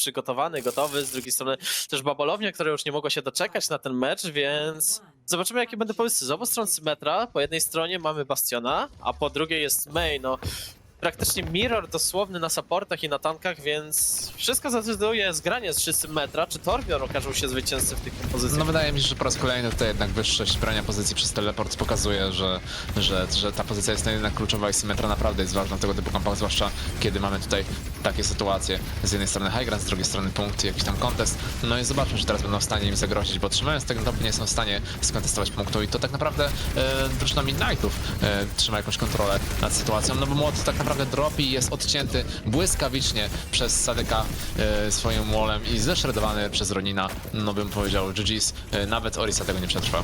przygotowany, gotowy. Z drugiej strony też Babolownia, która już nie mogła się doczekać na ten mecz, więc zobaczymy jakie będą pomysły. Z obu stron Symetra. Po jednej stronie mamy Bastiona, a po drugiej jest May. No, praktycznie mirror dosłowny na supportach i na tankach, więc wszystko zadecyduje zgranie z 300 metra. Czy Torbjorn okaże się zwycięzcą w tych kompozycjach? No wydaje mi się, że po raz kolejny tutaj jednak wyższość brania pozycji przez teleport pokazuje, że, że, że ta pozycja jest jednak kluczowa i symetra naprawdę jest ważna w tego typu kampach, zwłaszcza kiedy mamy tutaj takie sytuacje. Z jednej strony high ground, z drugiej strony punkt, jakiś tam kontest. No i zobaczmy, czy teraz będą w stanie im zagrozić, bo trzymając tego top nie są w stanie skontestować punktu i to tak naprawdę e, drużyna Midnightów e, trzyma jakąś kontrolę nad sytuacją, no bo młot tak naprawdę dropi i jest odcięty błyskawicznie przez Sadeka e, swoim wallem i zeszredowany przez Ronina, no bym powiedział GG's, e, nawet Orisa tego nie przetrwa.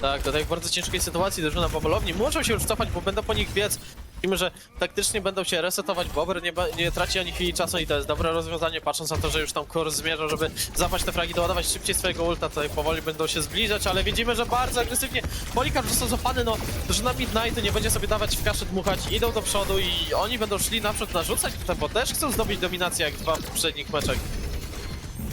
Tak, do tej bardzo ciężkiej sytuacji drużyna Babolowni muszą się już cofać, bo będą po nich biec. Widzimy, że taktycznie będą się resetować, Bober nie, nie traci ani chwili czasu i to jest dobre rozwiązanie, patrząc na to, że już tam kurs zmierzał, żeby zapaść te fragi, doładować szybciej swojego ulta, tutaj powoli będą się zbliżać, ale widzimy, że bardzo agresywnie Polikarp został złapany, no drużyna Midnightu nie będzie sobie dawać w kaszę dmuchać, idą do przodu i oni będą szli naprzód narzucać bo też chcą zdobyć dominację jak dwa poprzednich meczach.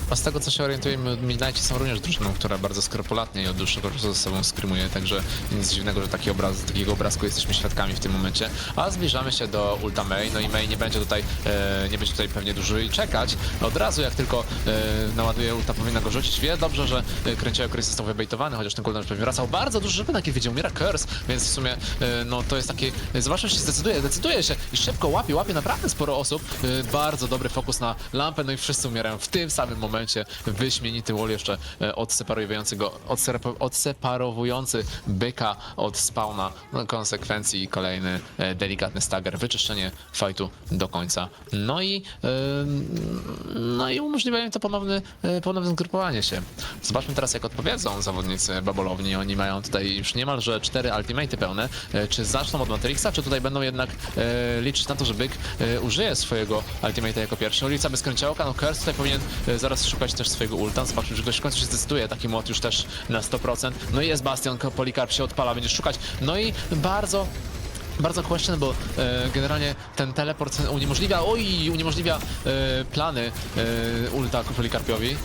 A z tego co się orientujemy, Midnighti są również drużyną, która bardzo skrupulatnie i od dłuższego czasu ze sobą skrymuje, także nic dziwnego, że taki obraz, takiego obrazku jesteśmy świadkami w tym momencie. A zbliżamy się do Ulta May, no i May nie będzie tutaj, e, nie będzie tutaj pewnie dłużej czekać. Od razu jak tylko e, naładuje Ulta, powinna go rzucić. Wie dobrze, że e, Kręcioły Chris został wybejtowany, chociaż ten cooldown już pewnie wracał. Bardzo duży rynek, jak widział, umiera Curse, więc w sumie e, no to jest takie, e, zwłaszcza, że się zdecyduje, decyduje się i szybko łapie, łapie naprawdę sporo osób. E, bardzo dobry fokus na lampę, no i wszyscy umierają w tym samym momencie. Wyśmienity wall jeszcze e, odseparujący go, odsepa- odseparowujący byka od spawna, no konsekwencji kolejny e, delikatny stagger, wyczyszczenie fightu do końca. No i ym, no i umożliwia im to ponowny, e, ponowne zgrupowanie się. Zobaczmy teraz jak odpowiedzą zawodnicy Babolowni. Oni mają tutaj już niemalże cztery ultimaty pełne. E, Czy zaczną od Matrixa, czy tutaj będą jednak e, liczyć na to, że Byk e, użyje swojego ultimate'a jako pierwszy. Ulica bez kręciołka, no Curse tutaj powinien e, zaraz szukać też swojego ulta. Zobaczmy, że ktoś w końcu się zdecyduje. Taki mod już też na 100%. No i jest Bastion, Polikarp się odpala, będzie szukać. No i bardzo bardzo question, bo e, generalnie ten teleport uniemożliwia, oj, uniemożliwia e, plany e, ulta Polikarpiowi.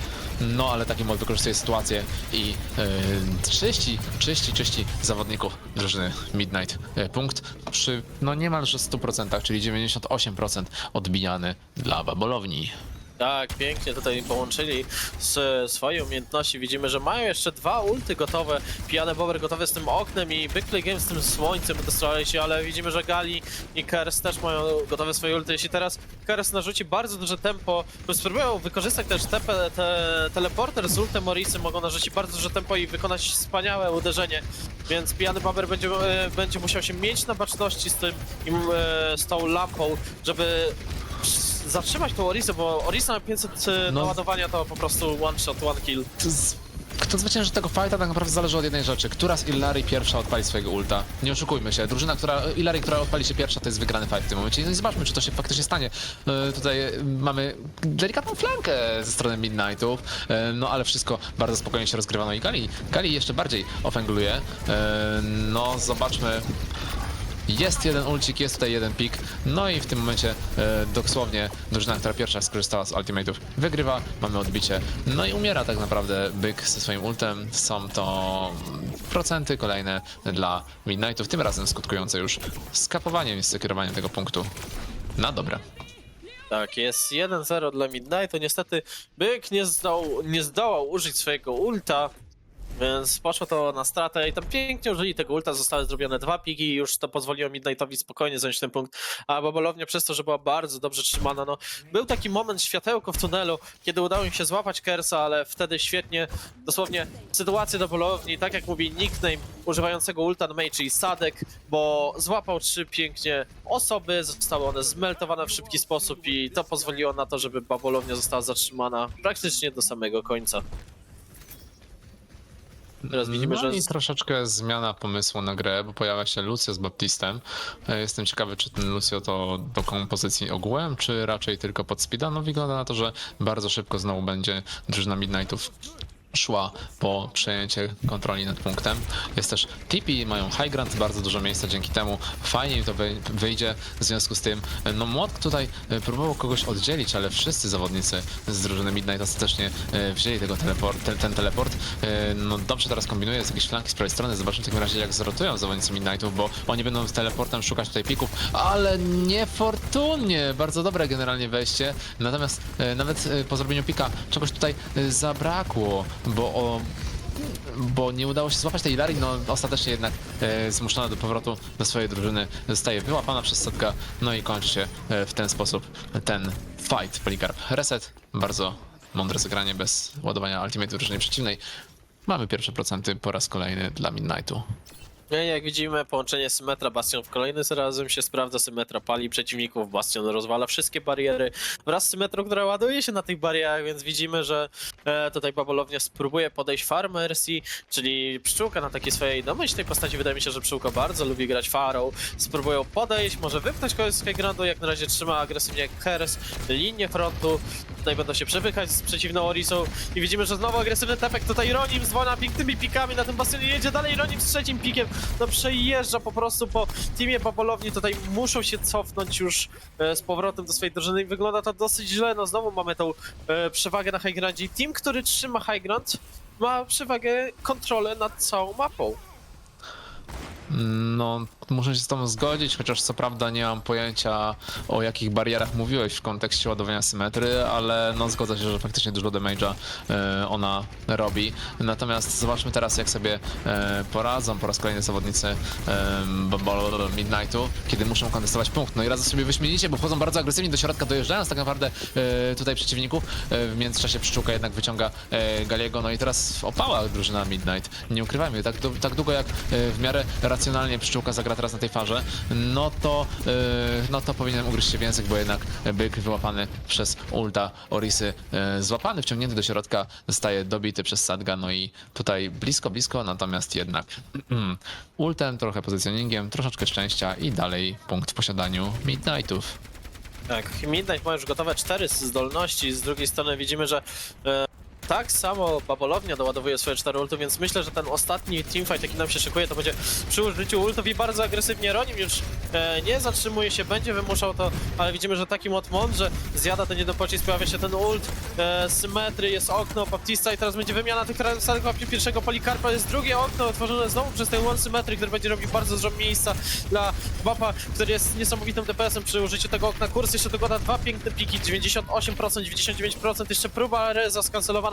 No, ale taki mod wykorzystuje sytuację i e, czyści, czyści, czyści zawodników drużyny Midnight. E, punkt przy no niemalże 100%, czyli 98% odbijany dla Babolowni. Tak, pięknie tutaj połączyli z swoje umiejętności. Widzimy, że mają jeszcze dwa ulty gotowe. Pijany Bober gotowy z tym oknem i Big Play Games z tym słońcem dostali się, ale widzimy, że Gali i Kers też mają gotowe swoje ulty. Jeśli teraz Kers narzuci bardzo duże tempo, to spróbują wykorzystać też te, te teleporter z ultem Morisy, mogą narzucić bardzo duże tempo i wykonać wspaniałe uderzenie. Więc Pijany Bober będzie, e, będzie musiał się mieć na baczności z tym, e, z tą lampą, żeby zatrzymać tą Orisę, bo Orisa na 500 No. naładowania to po prostu one shot, one kill. Z... Kto zwycięży tego fighta tak naprawdę zależy od jednej rzeczy. Która z Illary pierwsza odpali swojego ulta? Nie oszukujmy się. Drużyna, która, Illary, która odpali się pierwsza, to jest wygrany fight w tym momencie. No i zobaczmy, czy to się faktycznie stanie. E, tutaj e, mamy delikatną flankę ze strony Midnightów, e, no ale wszystko bardzo spokojnie się rozgrywano i Gali, Gali jeszcze bardziej ofengluje. E, no zobaczmy. Jest jeden ulcik, jest tutaj jeden pik. No i w tym momencie e, dosłownie drużyna, która pierwsza skorzystała z ultimate'ów, wygrywa, mamy odbicie. No i umiera tak naprawdę byk ze swoim ultem. Są to procenty kolejne dla Midnightów, tym razem skutkujące już skapowaniem i sekierowaniem tego punktu na dobre. Tak, jest 1-0 dla Midnightu. Niestety Byk nie, zdał, nie zdołał użyć swojego ulta, więc poszło to na stratę i tam pięknie użyli tego ulta, zostały zrobione dwa piki i już to pozwoliło Midnightowi spokojnie zająć ten punkt, a Babolownia przez to, że była bardzo dobrze trzymana, no był taki moment światełko w tunelu, kiedy udało im się złapać Kersa, ale wtedy świetnie, dosłownie sytuacja do Babolowni, tak jak mówi nickname używającego ulta na czyli Sadek, bo złapał trzy pięknie osoby, zostały one zmeltowane w szybki sposób i to pozwoliło na to, żeby Babolownia została zatrzymana praktycznie do samego końca. Teraz widzimy, no że i troszeczkę zmiana pomysłu na grę, bo pojawia się Lucio z Baptistem. E, Jestem ciekawy, czy ten Lucio to do kompozycji ogółem, czy raczej tylko pod speeda. No wygląda na to, że bardzo szybko znowu będzie drużyna Midnightów szła po przejęcie kontroli nad punktem. Jest też TP, mają high ground, bardzo dużo miejsca dzięki temu. Fajnie im to wy- wyjdzie, w związku z tym no Młot tutaj e, próbował kogoś oddzielić, ale wszyscy zawodnicy z drużyny Midnight ostatecznie e, wzięli tego teleport, ten, ten teleport. E, No dobrze teraz kombinuje z jakiejś flanki z prawej strony, zobaczymy w takim razie jak zrotują zawodnicy Midnightów, bo oni będą z teleportem szukać tutaj pików, ale niefortunnie, bardzo dobre generalnie wejście, natomiast nawet po zrobieniu pika czegoś tutaj zabrakło, bo o, bo nie udało się złapać tej Ilarii, no ostatecznie jednak e, zmuszona do powrotu do swojej drużyny zostaje wyłapana przez Setka, no i kończy się e, w ten sposób ten fight Polikarp. Reset, bardzo mądre zagranie bez ładowania ultimate drużyny przeciwnej. Mamy pierwsze procenty po raz kolejny dla Midnightu. No jak widzimy, połączenie Symmetra Bastion w kolejny razem się sprawdza. Symmetra pali przeciwników, Bastion rozwala wszystkie bariery wraz z Symmetrą, która ładuje się na tych barierach, więc widzimy, że e, tutaj Babolownia spróbuje podejść Farmersi, czyli pszczółka na takiej swojej domyślnej postaci. Wydaje mi się, że pszczółka bardzo lubi grać Farą. Spróbują podejść, może wypchnąć kogoś z jak na razie trzyma agresywnie Kers linię frontu. Tutaj będą się przepychać z przeciwną Orisą i widzimy, że znowu agresywny tepek. Tutaj Ronim z dwoma pięknymi pikami na tym bastionie jedzie dalej. Ronim z trzecim pikiem no przejeżdża po prostu po teamie Babolowni. Tutaj muszą się cofnąć już e, z powrotem do swojej drużyny i wygląda to dosyć źle. No znowu mamy tą e, przewagę na high groundzie. Team, który trzyma high ground ma przewagę, kontrolę nad całą mapą. No, muszę się z tobą zgodzić, chociaż co prawda nie mam pojęcia o jakich barierach mówiłeś w kontekście ładowania symetry, ale no zgodzę się, że faktycznie dużo damage'a e, ona robi. Natomiast zobaczmy teraz jak sobie e, poradzą po raz kolejny zawodnicy e, Midnightu, kiedy muszą kontestować punkt. No i radzą sobie wyśmienicie, bo wchodzą bardzo agresywnie do środka, dojeżdżając tak naprawdę e, tutaj przeciwników. E, w międzyczasie Pszczółka jednak wyciąga e, Galiego, no i teraz opałach drużyna Midnight. Nie ukrywajmy, tak, tak długo jak e, w miarę racjonalnie Pszczółka zagra teraz na tej farze, no to, e, no to powinien ugryźć się w język, bo jednak byk wyłapany przez ulta Orisy, e, złapany, wciągnięty do środka, zostaje dobity przez Sadga, no i tutaj blisko, blisko, natomiast jednak ultem, trochę pozycjoningiem, troszeczkę szczęścia i dalej punkt w posiadaniu Midnightów. Tak, Midnight ma już gotowe cztery zdolności, z drugiej strony widzimy, że e, tak samo Babolownia doładowuje swoje cztery ulty, więc myślę, że ten ostatni teamfight, jaki nam się szykuje, to będzie przy użyciu ultów i bardzo agresywnie Ronim już e, nie zatrzymuje się, będzie wymuszał to, ale widzimy, że taki mod mądrze zjada ten niedopocisk, pojawia się ten ult, e, symetry, jest okno, Baptista i teraz będzie wymiana tych samych łapie pierwszego Polikarpa, jest drugie okno otworzone znowu przez ten one symmetry, który będzie robił bardzo dużo miejsca dla Bapa, który jest niesamowitym DPS-em przy użyciu tego okna. Kurs jeszcze dogoda dwa piękne piki, 98%, 99%, jeszcze próba Reza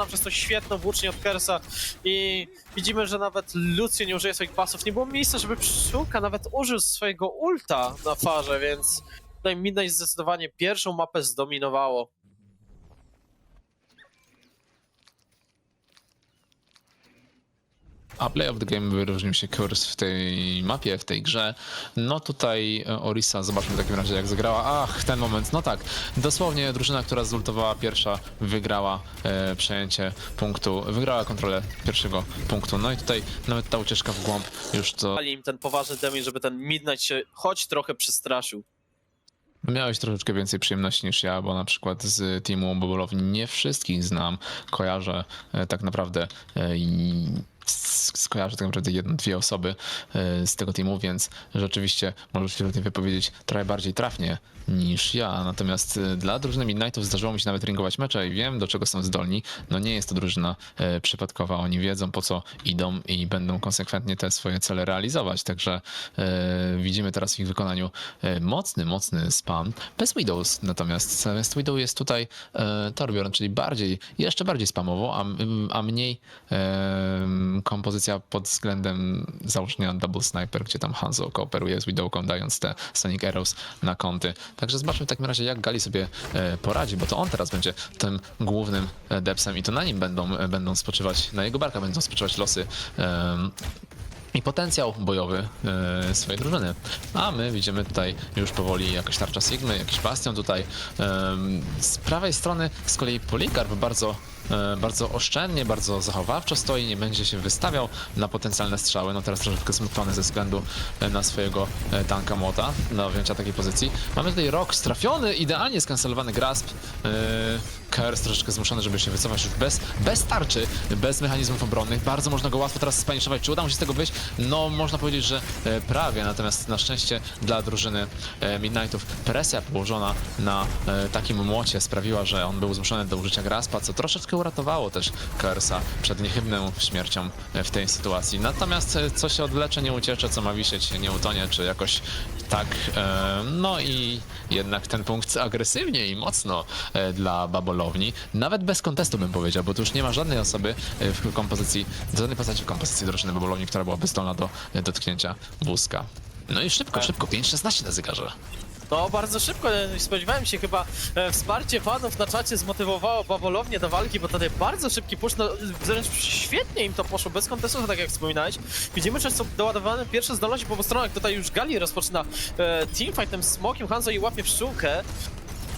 przez to świetną włócznię od Kersa i widzimy, że nawet Lucio nie użyje swoich pasów. Nie było miejsca, żeby Pszczółka nawet użył swojego ulta na farze, więc tutaj Midnight zdecydowanie pierwszą mapę zdominowało. A Play of the Game wyróżnił się kurs w tej mapie, w tej grze. No tutaj e, Orisa, zobaczmy w takim razie jak zagrała. Ach, ten moment, no tak. Dosłownie drużyna, która zultowała pierwsza, wygrała e, przejęcie punktu, wygrała kontrolę pierwszego punktu. No i tutaj nawet ta ucieczka w głąb już to Dali im ten poważny damage, żeby ten Midnight się choć trochę przestraszył. Miałeś troszeczkę więcej przyjemności niż ja, bo na przykład z teamu Bobolowni nie wszystkich znam, kojarzę e, tak naprawdę e, skojarzę tak naprawdę jedno, dwie osoby e, z tego teamu, więc rzeczywiście możesz się o tym wypowiedzieć trochę bardziej trafnie niż ja. Natomiast e, dla drużyny Midnightów zdarzyło mi się nawet ringować mecze i wiem, do czego są zdolni. No nie jest to drużyna e, przypadkowa, oni wiedzą po co idą i będą konsekwentnie te swoje cele realizować. Także widzimy teraz w ich wykonaniu mocny, mocny spam. Bez Widows natomiast. Zamiast Widow jest tutaj e, Torbjorn, czyli bardziej, jeszcze bardziej spamowo, a, a mniej kompozycja pod względem założenia Double Sniper, gdzie tam Hanzo kooperuje z Widowką, dając te Sonic Arrows na kąty. Także zobaczmy w takim razie, jak Gali sobie e, poradzi, bo to on teraz będzie tym głównym e, depsem i to na nim będą, e, będą spoczywać, na jego barkach będą spoczywać losy i potencjał bojowy e, swojej drużyny. A my widzimy tutaj już powoli jakaś tarcza Sigmy, jakiś bastion tutaj. Em, z prawej strony z kolei Polikarp bardzo e, bardzo oszczędnie, bardzo zachowawczo stoi, nie będzie się wystawiał na potencjalne strzały. No teraz troszeczkę smutny ze względu e, na swojego e, tanka młota, na wzięcia takiej pozycji. Mamy tutaj rok strafiony, idealnie skancelowany grasp. E, Kers troszeczkę zmuszony, żeby się wycofać już bez, bez tarczy, bez mechanizmów obronnych. Bardzo można go łatwo teraz spaniszować. Czy uda mu się z tego wyjść? No, można powiedzieć, że e, prawie. Natomiast na szczęście dla drużyny e, Midnightów presja położona na e, takim młocie sprawiła, że on był zmuszony do użycia graspa, co troszeczkę uratowało też Kersa przed niechybną śmiercią w tej sytuacji. Natomiast e, co się odwlecze, nie uciecze, co ma wisieć, nie utonie, czy jakoś tak. E, no i jednak ten punkt agresywnie i mocno e, dla Babolowni. Nawet bez kontestu bym powiedział, bo tu już nie ma żadnej osoby w kompozycji, żadnej postaci w kompozycji drużyny Babolowni, która byłaby zdolna do dotknięcia wózka. No i szybko, Tak. szybko, 5-16 na zegarze. No bardzo szybko, spodziewałem się chyba e, wsparcie fanów na czacie zmotywowało Bawolownię do walki, bo tutaj bardzo szybki push, no wręcz świetnie im to poszło, bez kontestu, tak jak wspominałeś. Widzimy, że są doładowane pierwsze zdolności po obu stronach, tutaj już Gali rozpoczyna e, teamfight tym smokiem, Hanzo i łapie pszczółkę.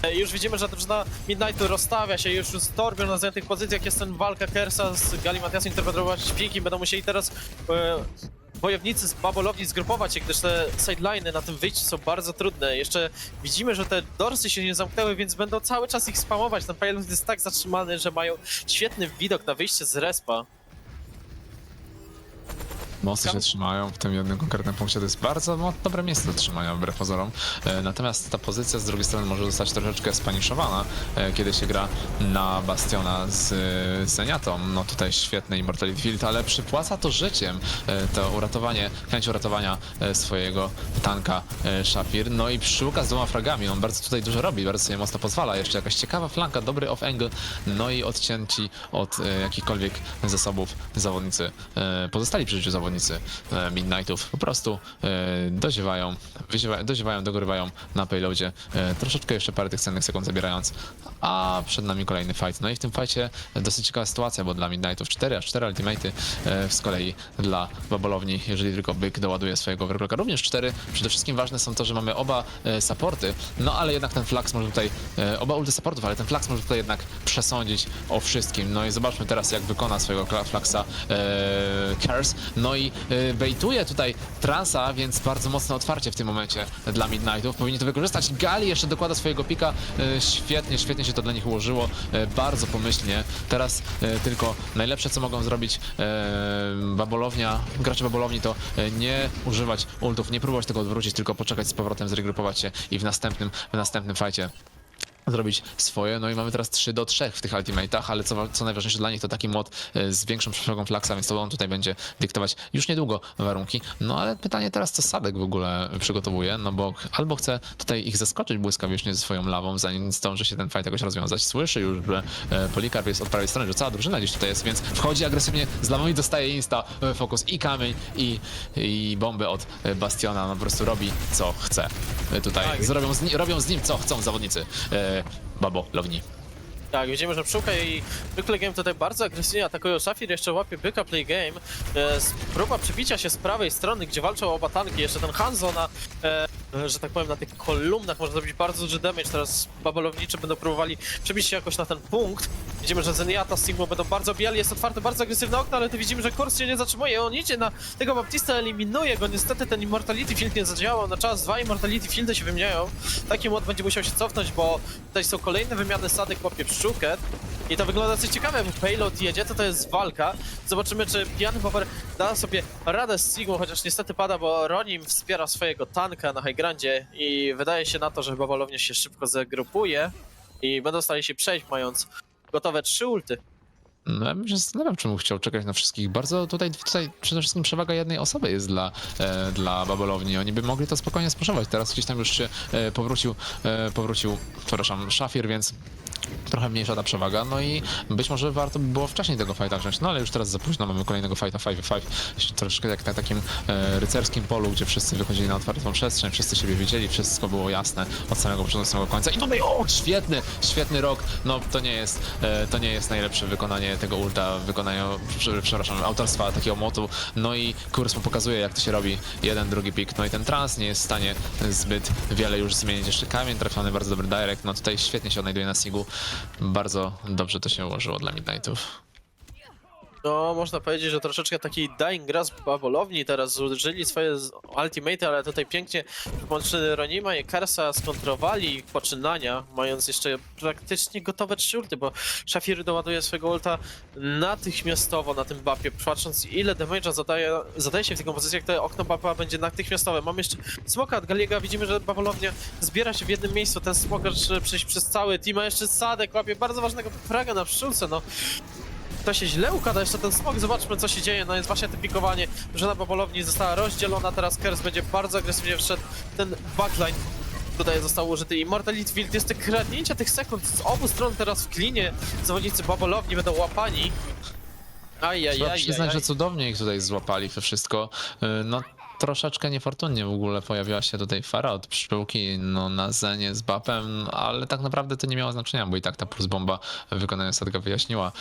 E, Już widzimy, że drużyna Midnightu rozstawia się już z Torbion na zajętych pozycjach. Jest ten walka Kersa z Gali Matiasem interpretować piki. Będą musieli teraz e, wojownicy z Babolowni zgrupować się, gdyż te sideliny na tym wyjściu są bardzo trudne. Jeszcze widzimy, że te dorsy się nie zamknęły, więc będą cały czas ich spamować. Ten payload jest tak zatrzymany, że mają świetny widok na wyjście z respa. Mocno się trzymają w tym jednym konkretnym punkcie. To jest bardzo dobre miejsce do trzymania wbrew pozorom. E, natomiast ta pozycja z drugiej strony może zostać troszeczkę spaniszowana, e, kiedy się gra na Bastiona z e, Zeniatą. No tutaj świetny Immortality Field, ale przypłaca to życiem. E, to uratowanie, chęć uratowania e, swojego tanka e, Shafir. No i pszczółka z dwoma fragami. On bardzo tutaj dużo robi, bardzo sobie mocno pozwala. Jeszcze jakaś ciekawa flanka, dobry off-angle. No i odcięci od e, jakichkolwiek zasobów zawodnicy, e, pozostali przy życiu zawodnicy e, Midnightów po prostu e, doziewają, wyziewa, doziewają, dogorywają na payloadzie, e, troszeczkę jeszcze parę tych cennych sekund zabierając, a przed nami kolejny fight. No i w tym fightie dosyć ciekawa sytuacja, bo dla Midnightów 4 aż 4 ultimaty, z kolei dla Babolowni, jeżeli tylko Byk doładuje swojego overclocka, również 4. Przede wszystkim ważne są to, że mamy oba supporty, no ale jednak ten flax może tutaj, oba ulty supportów, ale ten flax może tutaj jednak przesądzić o wszystkim. No i zobaczmy teraz, jak wykona swojego kla- flaxa e, Kers. No i e, bejtuje tutaj transa, więc bardzo mocne otwarcie w tym momencie dla Midnightów. Powinni to wykorzystać. Gali jeszcze dokłada swojego pika. E, świetnie, świetnie się to dla nich ułożyło. E, bardzo pomyślnie. Teraz tylko najlepsze, co mogą zrobić Babolownia, gracze Babolowni, to nie używać ultów, nie próbować tego odwrócić, tylko poczekać z powrotem, zregrupować się i w następnym, w następnym fajcie zrobić swoje. No i mamy teraz 3 do 3 w tych ultimate'ach, ale co, co najważniejsze dla nich to taki mod e, z większą przewagą flaxa, więc to on tutaj będzie dyktować już niedługo warunki. No ale pytanie teraz, co Sadek w ogóle przygotowuje, no bo albo chce tutaj ich zaskoczyć błyskawicznie ze swoją lawą, zanim zdąży się ten fight jakoś rozwiązać. Słyszy już, że e, Polikarp jest od prawej strony, że cała drużyna gdzieś tutaj jest, więc wchodzi agresywnie z lawą i dostaje insta e, fokus i kamień i, i bomby od Bastiona. No po prostu robi co chce. Tutaj Tak. zrobią z, robią z nim co chcą zawodnicy. Babo, Lowni. Tak, widzimy, że Pszczółka i Play Game tutaj bardzo agresywnie atakują. Szafir jeszcze łapie byka Play Game. E, próba przebicia się z prawej strony, gdzie walczą oba tanki. Jeszcze ten Hanzo na, e, że tak powiem, na tych kolumnach może zrobić bardzo duży damage. Teraz babolowniczy będą próbowali przebić się jakoś na ten punkt. Widzimy, że Zenyatta z Sigma będą bardzo bijali. Jest otwarte bardzo agresywne okno, ale tu widzimy, że Kors się nie zatrzymuje. On idzie na tego Baptista, eliminuje go. Niestety ten Immortality Field nie zadziałał na czas. Dwa Immortality Fieldy się wymieniają. Taki mod będzie musiał się cofnąć, bo tutaj są kolejne wymiany sadek łapie pszczółkę. I to wygląda dosyć ciekawe, bo payload jedzie, to to jest walka. Zobaczymy, czy pijany Power da sobie radę z Sigmą, chociaż niestety pada, bo Ronim wspiera swojego tanka na high grandzie i wydaje się na to, że Babalownia się szybko zagrupuje i będą stali się przejść, mając gotowe trzy ulty. No ja bym się zastanawiał, czemu chciał czekać na wszystkich. Bardzo tutaj, tutaj przede wszystkim przewaga jednej osoby jest dla, e, dla Babolowni. Oni by mogli to spokojnie spuszować. Teraz gdzieś tam już się e, powrócił, e, powrócił, przepraszam, Szafir, więc trochę mniejsza ta przewaga, no i być może warto by było wcześniej tego fighta wziąć, no ale już teraz za późno, mamy kolejnego fighta 5v5, troszeczkę jak na takim e, rycerskim polu, gdzie wszyscy wychodzili na otwartą przestrzeń, wszyscy siebie widzieli, wszystko było jasne od samego początku samego końca. I tutaj, o, świetny, świetny rok, no to nie jest, e, to nie jest najlepsze wykonanie tego ulta, wykonania, prze- przepraszam, autorstwa takiego motu, no i kurs mu pokazuje, jak to się robi, jeden, drugi pik, no i ten trans nie jest w stanie zbyt wiele już zmienić, jeszcze kamień trafiony, bardzo dobry direct, no tutaj świetnie się odnajduje na Sigu, bardzo dobrze to się ułożyło dla Midnightów. No, można powiedzieć, że troszeczkę taki dying grass babolowni teraz zużyli swoje ultimate, ale tutaj pięknie połączony Ronima i Kersa skontrowali ich poczynania, mając jeszcze praktycznie gotowe trzy ulty, bo Shafir doładuje swojego ulta natychmiastowo na tym bapie, patrząc ile damage'a zadaje, zadaje się w tych kompozycjach, to okno bapa będzie natychmiastowe. Mamy jeszcze smoka od Galiega, widzimy, że babolownia zbiera się w jednym miejscu, ten smokacz przejść przez cały team, a jeszcze Sadek łapie bardzo ważnego fraga na pszczółce, no to się źle układa, jeszcze ten smok, zobaczmy co się dzieje, no jest właśnie to pikowanie, że na babolowni została rozdzielona, teraz Kers będzie bardzo agresywnie wszedł, ten backline tutaj został użyty. Immortality Field, jest to kradnięcie tych sekund z obu stron teraz w klinie, zawodnicy babolowni będą łapani. Trzeba Ajajaj, przyznać, że cudownie ich tutaj złapali to wszystko. Yy, No troszeczkę niefortunnie w ogóle pojawiła się tutaj fara od pszczółki no, na zenie z bapem, ale tak naprawdę to nie miało znaczenia, bo i tak ta plus bomba w wykonaniu Sadka wyjaśniła,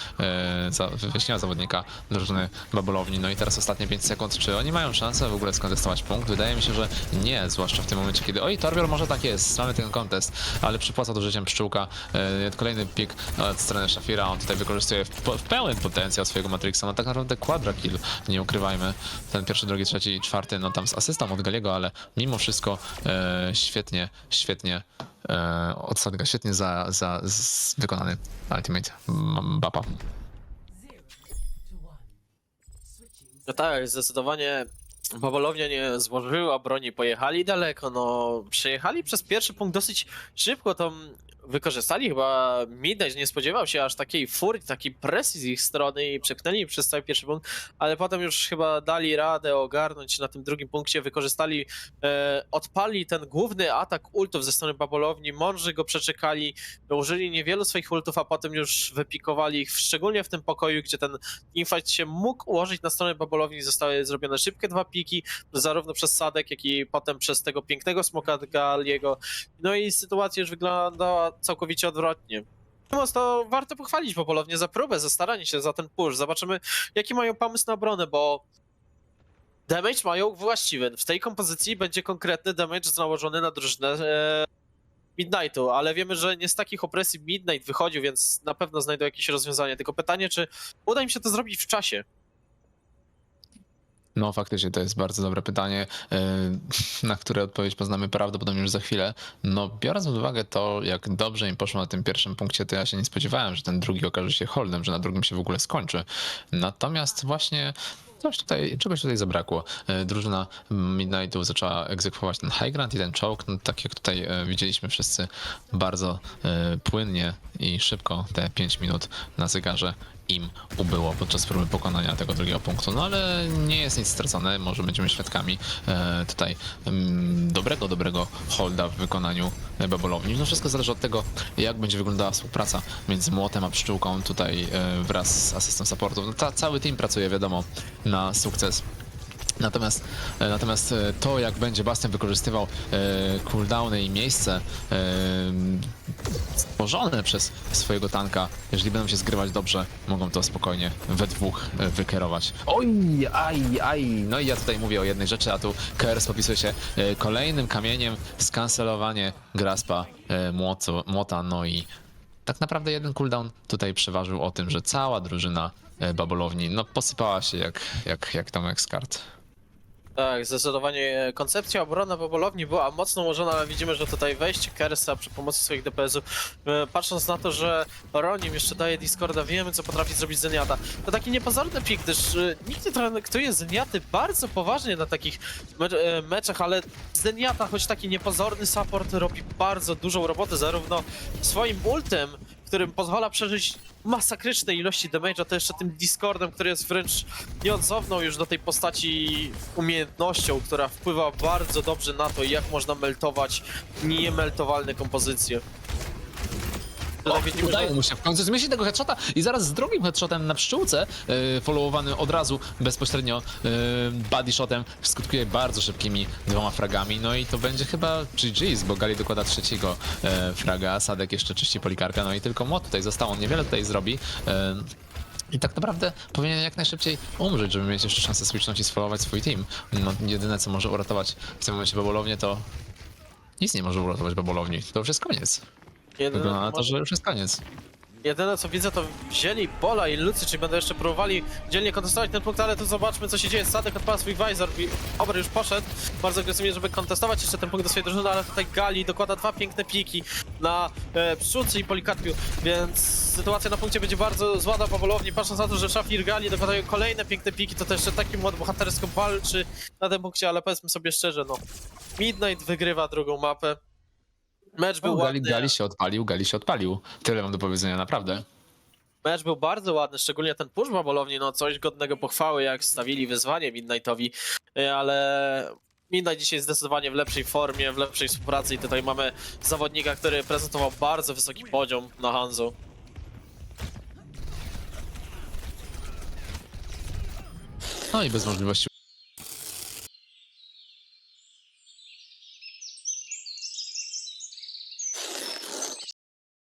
za, wyjaśniła zawodnika drużyny Babolowni. No i teraz ostatnie 5 sekund, czy oni mają szansę w ogóle skontestować punkt? Wydaje mi się, że nie, zwłaszcza w tym momencie, kiedy oj, Torbior może tak jest, mamy ten kontest, ale przypłaca do życiem pszczółka. Yy, kolejny pik od strony Shafira, on tutaj wykorzystuje w, w pełen potencjał swojego Matrixa, no tak naprawdę quadra kill, nie ukrywajmy. Ten pierwszy, drugi, trzeci, czwarty, no tam z asystą od Galiego, ale mimo wszystko e, świetnie, świetnie e, od Sadga, świetnie za, za z, wykonany ultimate Bapa. No tak, zdecydowanie Babolownia nie złożyła broni, pojechali daleko, no przejechali przez pierwszy punkt dosyć szybko, to wykorzystali chyba Midnight, nie spodziewał się aż takiej furii, takiej presji z ich strony i przepchnęli przez cały pierwszy punkt, ale potem już chyba dali radę ogarnąć na tym drugim punkcie, wykorzystali, e, odpali ten główny atak ultów ze strony Babolowni, mądrzy go przeczekali, użyli niewielu swoich ultów, a potem już wypikowali ich, szczególnie w tym pokoju, gdzie ten infight się mógł ułożyć na stronę Babolowni, zostały zrobione szybkie dwa piki, zarówno przez Sadek, jak i potem przez tego pięknego smoka Galiego. No i sytuacja już wyglądała całkowicie odwrotnie. Natomiast to warto pochwalić Babolownię za próbę, za staranie się, za ten push. Zobaczymy, jaki mają pomysł na obronę, bo damage mają właściwy. W tej kompozycji będzie konkretny damage nałożony na drużynę e, Midnightu, ale wiemy, że nie z takich opresji Midnight wychodził, więc na pewno znajdą jakieś rozwiązanie. Tylko pytanie, czy uda im się to zrobić w czasie? No faktycznie to jest bardzo dobre pytanie, yy, na które odpowiedź poznamy prawdopodobnie już za chwilę. No biorąc pod uwagę to, jak dobrze im poszło na tym pierwszym punkcie, to ja się nie spodziewałem, że ten drugi okaże się holdem, że na drugim się w ogóle skończy. Natomiast właśnie coś tutaj, czegoś tutaj zabrakło. Yy, Drużyna Midnightów zaczęła egzekwować ten high ground i ten choke, no, tak jak tutaj yy, widzieliśmy wszyscy bardzo płynnie i szybko te 5 minut na zegarze im ubyło podczas próby pokonania tego drugiego punktu. No ale nie jest nic stracone, może będziemy świadkami e, tutaj mm, dobrego, dobrego holda w wykonaniu Babolowni. No wszystko zależy od tego, jak będzie wyglądała współpraca między Młotem a Pszczółką tutaj e, wraz z asystą supportów. No ta, cały team pracuje, wiadomo, na sukces. Natomiast, e, natomiast e, to, jak będzie Bastian wykorzystywał e, cooldowny i miejsce e, stworzone przez swojego tanka, jeżeli będą się zgrywać dobrze, mogą to spokojnie we dwóch e, wykierować. Oj, aj, aj. No i ja tutaj mówię o jednej rzeczy, a tu KRS popisuje się e, kolejnym kamieniem skancelowanie Graspa e, Młota, no i tak naprawdę jeden cooldown tutaj przeważył o tym, że cała drużyna e, Babolowni no, posypała się jak, jak, jak Tomek z kart. Tak, zdecydowanie koncepcja obrona Babolowni była mocno ułożona, ale widzimy, że tutaj wejście Kersa przy pomocy swoich DPS-ów, e, patrząc na to, że Ronim jeszcze daje Discorda, wiemy co potrafi zrobić Zeniata. To taki niepozorny pik, gdyż e, nikt nie traktuje Zeniaty bardzo poważnie na takich me e, meczach, ale Zeniata, choć taki niepozorny support, robi bardzo dużą robotę, zarówno swoim ultem, którym pozwala przeżyć masakryczne ilości damage'a, to jeszcze tym Discordem, który jest wręcz nieodzowną już do tej postaci umiejętnością, która wpływa bardzo dobrze na to, jak można meltować niemeltowalne kompozycje. Że- Udaje mu się w końcu zmieścić tego headshota i zaraz z drugim headshotem na pszczółce, yy, followowany od razu bezpośrednio yy, body shotem, skutkuje bardzo szybkimi dwoma fragami. No i to będzie chyba GG's, bo Gali dokłada trzeciego yy, fraga, Sadek jeszcze czyści polikarka, no i tylko Mot tutaj został, on niewiele tutaj zrobi. Yy, i tak naprawdę powinien jak najszybciej umrzeć, żeby mieć jeszcze szansę switchnąć i sfollowować swój team. No, jedyne co może uratować w tym momencie Babolownię to nic nie może uratować Babolowni. To już jest koniec. Jedyne, Wygląda na to, że już jest koniec. Jedyne co widzę to wzięli Bola i Lucy, czyli będą jeszcze próbowali dzielnie kontestować ten punkt, ale to zobaczmy co się dzieje. Sadek odpala swój Visor i Ober już poszedł bardzo agresywnie, żeby kontestować jeszcze ten punkt do swojej drużyny, ale tutaj Gali dokłada dwa piękne piki na e, Pszczółce i Polikatpiu, więc sytuacja na punkcie będzie bardzo zła dla Pawolowni. Patrząc na to, że Szafir i Gali dokładają kolejne piękne piki, to też jeszcze taki mod bohatersko walczy na tym punkcie, ale powiedzmy sobie szczerze, no Midnight wygrywa drugą mapę. Mecz był No, Gali, ładny. Gali się odpalił, Gali się odpalił. Tyle mam do powiedzenia, naprawdę. Mecz był bardzo ładny, szczególnie ten push babolowni, no coś godnego pochwały, jak stawili wyzwanie Midnightowi, e, ale Midnight dzisiaj zdecydowanie w lepszej formie, w lepszej współpracy i tutaj mamy zawodnika, który prezentował bardzo wysoki poziom na Hanzo. No i bez możliwości